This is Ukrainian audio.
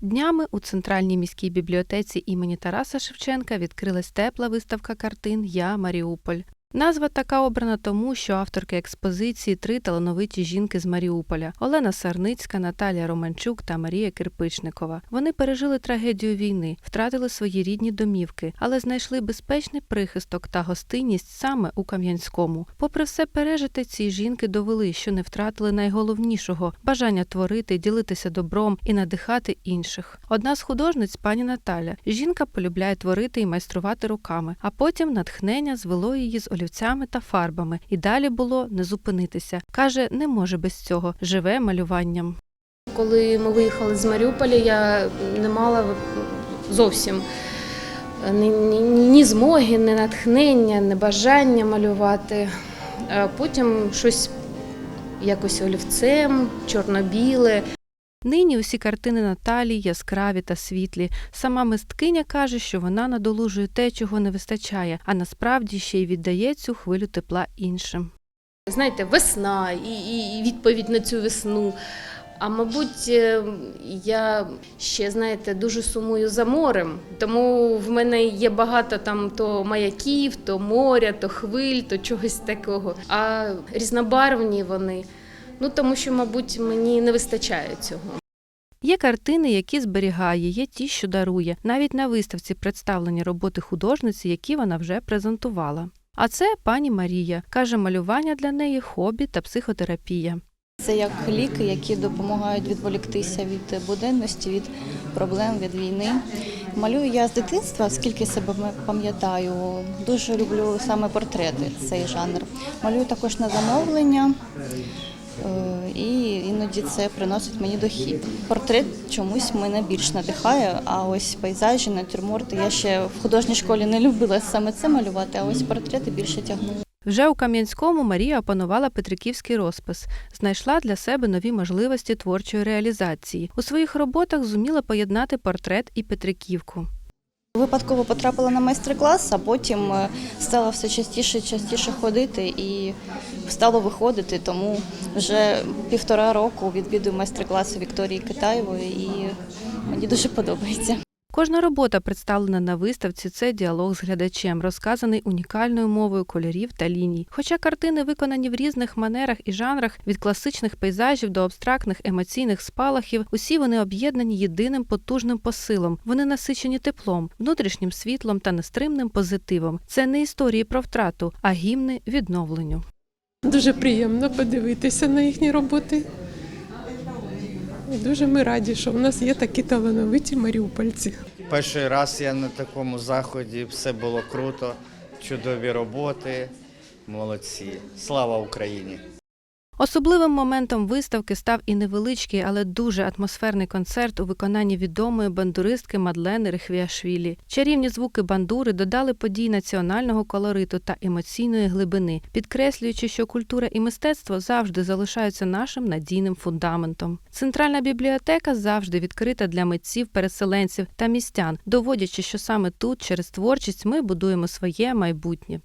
Днями у центральній міській бібліотеці імені Тараса Шевченка відкрилась тепла виставка картин Я Маріуполь. Назва така обрана тому, що авторки експозиції три талановиті жінки з Маріуполя Олена Сарницька, Наталія Романчук та Марія Кирпичникова. Вони пережили трагедію війни, втратили свої рідні домівки, але знайшли безпечний прихисток та гостинність саме у Кам'янському. Попри все пережите, ці жінки довели, що не втратили найголовнішого бажання творити, ділитися добром і надихати інших. Одна з художниць, пані Наталя, жінка полюбляє творити і майструвати руками, а потім натхнення звело її з олівцями та фарбами, і далі було не зупинитися. каже, не може без цього, живе малюванням. Коли ми виїхали з Маріуполя, я не мала зовсім ні, ні, ні змоги, ні натхнення, ні бажання малювати. Потім щось якось олівцем, чорно-біле. Нині усі картини Наталі яскраві та світлі. Сама мисткиня каже, що вона надолужує те, чого не вистачає, а насправді ще й віддає цю хвилю тепла іншим. Знаєте, весна і, і відповідь на цю весну. А мабуть, е, я ще знаєте дуже сумую за морем, тому в мене є багато там то маяків, то моря, то хвиль, то чогось такого. А різнобарвні вони. Ну тому що, мабуть, мені не вистачає цього. Є картини, які зберігає, є ті, що дарує. Навіть на виставці представлені роботи художниці, які вона вже презентувала. А це пані Марія каже, малювання для неї хобі та психотерапія. Це як ліки, які допомагають відволіктися від буденності, від проблем, від війни. Малюю я з дитинства, скільки себе пам'ятаю. Дуже люблю саме портрети, цей жанр. Малюю також на замовлення, іноді це приносить мені дохід. Портрет чомусь мене більш надихає, а ось пейзажі, натюрморти. Я ще в художній школі не любила саме це малювати, а ось портрети більше тягнули. Вже у Кам'янському Марія опанувала петриківський розпис, знайшла для себе нові можливості творчої реалізації. У своїх роботах зуміла поєднати портрет і петриківку. Випадково потрапила на майстер-клас, а потім е, стала все частіше частіше ходити і стало виходити. Тому вже півтора року відвідую майстер-класи Вікторії Китаєвої і мені дуже подобається. Кожна робота, представлена на виставці, це діалог з глядачем, розказаний унікальною мовою кольорів та ліній. Хоча картини виконані в різних манерах і жанрах, від класичних пейзажів до абстрактних емоційних спалахів, усі вони об'єднані єдиним потужним посилом. Вони насичені теплом, внутрішнім світлом та нестримним позитивом. Це не історії про втрату, а гімни відновленню. Дуже приємно подивитися на їхні роботи. Дуже ми раді, що в нас є такі талановиті маріупольці. Перший раз я на такому заході, все було круто, чудові роботи, молодці. Слава Україні! Особливим моментом виставки став і невеличкий, але дуже атмосферний концерт у виконанні відомої бандуристки Мадлени Рехвіашвілі. Чарівні звуки бандури додали подій національного колориту та емоційної глибини, підкреслюючи, що культура і мистецтво завжди залишаються нашим надійним фундаментом. Центральна бібліотека завжди відкрита для митців, переселенців та містян, доводячи, що саме тут, через творчість, ми будуємо своє майбутнє.